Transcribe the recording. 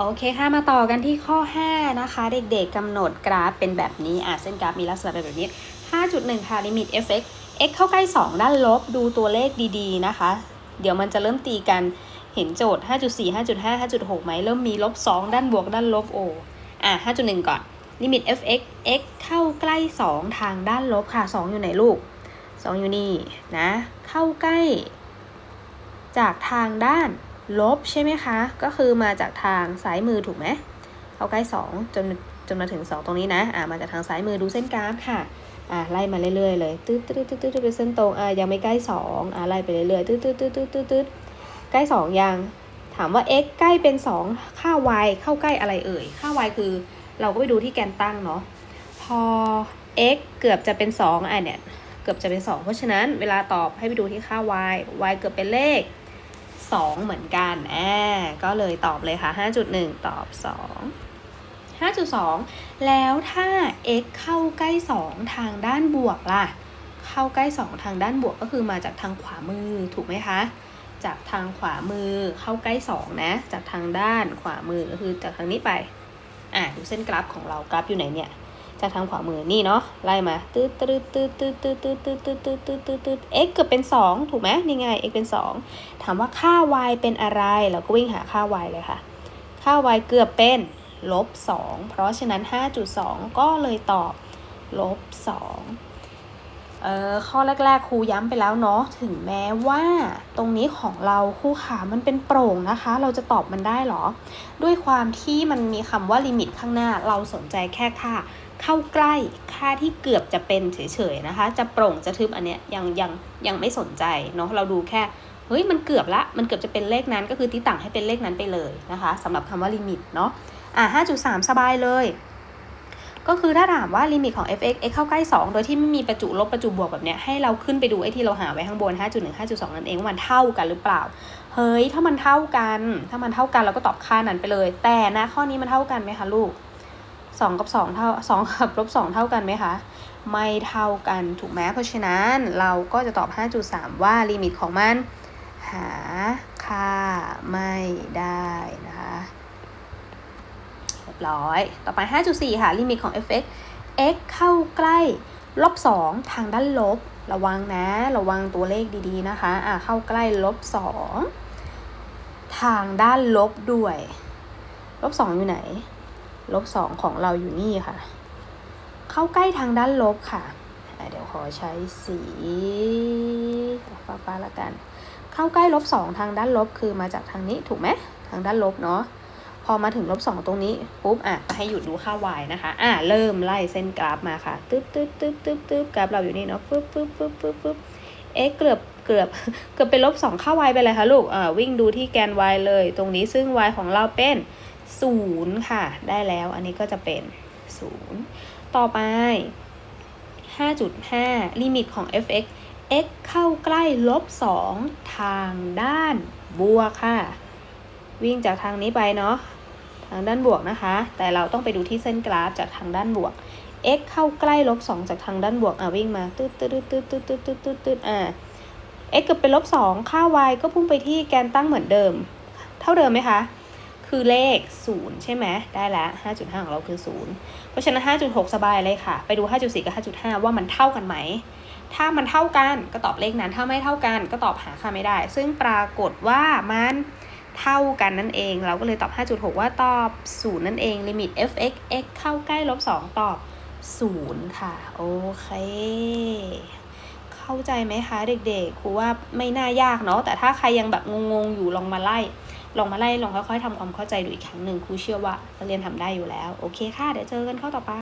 โอเคค่ะ มาต่อกันที่ข้อ 5 นะคะ เด็กๆกำหนดกราฟเป็นแบบนี้อะเส้นกราฟมีลักษณะเป็นแบบนี้ 5.1 ค่ะลิมิต fx x เข้าใกล้ 2 ด้านลบดูตัวเลขดีๆนะคะ เดี๋ยวมันจะเริ่มตีกันเห็นโจทย์ 5.4 5.5 5.6 ไหม เริ่มมีลบ 2 ด้านบวกด้านลบโออะ 5.1 ก่อน ลิมิต fx x เข้าใกล้ 2 ทางด้านลบค่ะ 2 อยู่ไหนลูก 2 อยู่นี่นะ เข้าใกล้ จากทางด้าน ลบใช่ไหมคะ ก็คือมาจากทางซ้ายมือถูกไหมเข้าใกล้2จนจนมาถึง 2 ตรงนี้นะอ่ามาจากทางซ้ายมือดูเส้นกราฟค่ะอ่าไล่มาเรื่อยๆเลยตืดตืดตืดตืดเป็นเส้นตรงอ่ายังไม่ใกล้2อ่าไล่ไปเรื่อยๆตืดตืดตืดตืดตืดตืดใกล้ 2 ยัง ถามว่า x ใกล้เป็น 2 ค่า y เข้าใกล้อะไรเอ่ย ค่า y คือเราก็ไปดูที่แกนตั้งเนาะพอ x เกือบจะเป็น2อะเนี่ยเกือบจะเป็น 2 เพราะฉะนั้นเวลาตอบให้ไปดูที่ค่า y y เกือบเป็นเลข 2 เหมือนกันแอ่าก็เลยตอบเลยค่ะ 5.1 ตอบ 2 5.2 แล้วถ้า x เข้าใกล้ 2 ทางด้านบวกล่ะ เข้าใกล้ 2 ทางด้านบวกก็คือมาจากทางขวามือถูกไหมคะ จากทางขวามือเข้าใกล้ 2 นะ จากทางด้านขวามือก็คือจากทางนี้ไป อ่าดูเส้นกราฟของเรากราฟอยู่ไหนเนี่ย จากทางขวามือนี่เนาะไล่มาตืดตืดตืดตืดตืดตืดตืดตืดตืดตืดตืดตืด x เกือบเป็น 2 ถูกไหมนี่ไง x เป็น 2 ถามว่าค่า y เป็นอะไร เราก็วิ่งหาค่า y เลยค่ะ ค่า y เกือบเป็นลบ2เพราะฉะนั้น 5.2 ก็เลยตอบลบ2 เออข้อแรก ๆ ครูย้ำไปแล้วเนาะถึงแม้ว่าตรงนี้ของเราครูขามันเป็นโปร่งนะคะ เราจะตอบมันได้หรอ ด้วยความที่มันมีคำว่าลิมิตข้างหน้า เราสนใจแค่ค่า เข้าใกล้ค่าที่เกือบจะเป็นเฉยๆนะคะ จะโปร่งจะทึบอันเนี้ยยังยังยังไม่สนใจเนาะเราดูแค่เฮ้ยมันเกือบละมันเกือบจะเป็นเลขนั้นก็คือตีต่างให้เป็นเลขนั้นไปเลยนะคะสำหรับคำว่าลิมิตเนาะอะ5.3 สบายเลย ก็คือถ้าถามว่าลิมิตของ f(x) x เข้าใกล้ 2 โดยที่ไม่มีประจุลบประจุบวกแบบเนี้ยให้เราขึ้นไปดูไอ้ที่เราหาไว้ข้างบน 5.1 5.2 นั่นเองว่ามันเท่ากันหรือเปล่า เฮ้ย ถ้ามันเท่ากัน ถ้ามันเท่ากันเราก็ตอบค่านั้นไปเลย แต่นะข้อนี้มันเท่ากันไหมคะลูกสองกับสองเท่าสองกับลบสองเท่ากันไหมคะ ไม่เท่ากันถูกไหมเพราะฉะนั้นเราก็จะตอบ 5.3 ว่าลิมิตของมัน หาค่าไม่ได้นะคะ รียบร้อย ต่อไป 5.4 ค่ะลิมิตของ f(x) x เข้าใกล้ลบ2ทางด้านลบ ระวังนะ ระวังตัวเลขดีๆนะคะ อ่าเข้าใกล้ลบ2ทางด้านลบด้วย ลบ2อยู่ไหน ลบสองของเราอยู่นี่ค่ะ เข้าใกล้ทางด้านลบค่ะ เดี๋ยวขอใช้สีฟ้าฟ้าละกัน เข้าใกล้ลบสองทางด้านลบคือมาจากทางนี้ถูกไหม ทางด้านลบเนาะ อมาถึงลบสองตรงนี้ปุ๊บอะให้หยุดดูค่า y นะคะ อะเริ่มไล่เส้นกราฟมาค่ะตึ๊บตึ๊บตึ๊บตึ๊บตึ๊บกราฟเราอยู่นี่เนาะปึ๊บปึ๊บปึ๊บปึ๊บปึ๊บ x เกือบเกือบเกือบเป็นลบสองค่า y ไปเลยค่ะลูกอ่าวิ่งดูที่แกน y เลย ตรงนี้ซึ่ง y ของเราเป็นศูนย์ค่ะ ได้แล้วอันนี้ก็จะเป็นศูนย์ต่อไป 5.5 ลิมิตของ f(x) x เข้าใกล้ลบ2ทางด้านบวกค่ะ วิ่งจากทางนี้ไปเนาะ ทางด้านบวกนะคะ แต่เราต้องไปดูที่เส้นกราฟจากทางด้านบวก x เข้าใกล้ลบ2จากทางด้านบวก อะวิ่งมาตืดตืดตืดตืดตืดตืดตืดตืดอ่า x เกือบเป็นลบ2ค่า y ก็พุ่งไปที่แกนตั้งเหมือนเดิม เท่าเดิมไหมคะ คือเลข 0 ใช่ไหม ได้แล้ว5.5 ของเราคือ 0 เพราะฉะนั้น 5.6 สบายเลยค่ะ ไปดู 5.4 กับ 5.5 ว่ามันเท่ากันไหม ถ้ามันเท่ากันก็ตอบเลขนั้น ถ้าไม่เท่ากันก็ตอบหาค่าไม่ได้ ซึ่งปรากฏว่ามัน เท่ากันนั่นเอง เราก็เลยตอบ 5.6 ว่าตอบ0นั่นเองลิมิต f(x) x เข้าใกล้ลบ2ตอบ0ค่ะ โอเค เข้าใจไหมคะเด็กๆครูว่าไม่น่ายากเนาะแต่ถ้าใครยังแบบงงๆอยู่ลองมาไล่ ลองมาไล่ลองค่อยๆทำความเข้าใจดูอีกครั้งหนึ่งครูเชื่อว่าเรียนทำได้อยู่แล้ว โอเคค่ะ เดี๋ยวเจอกันเข้าต่อไป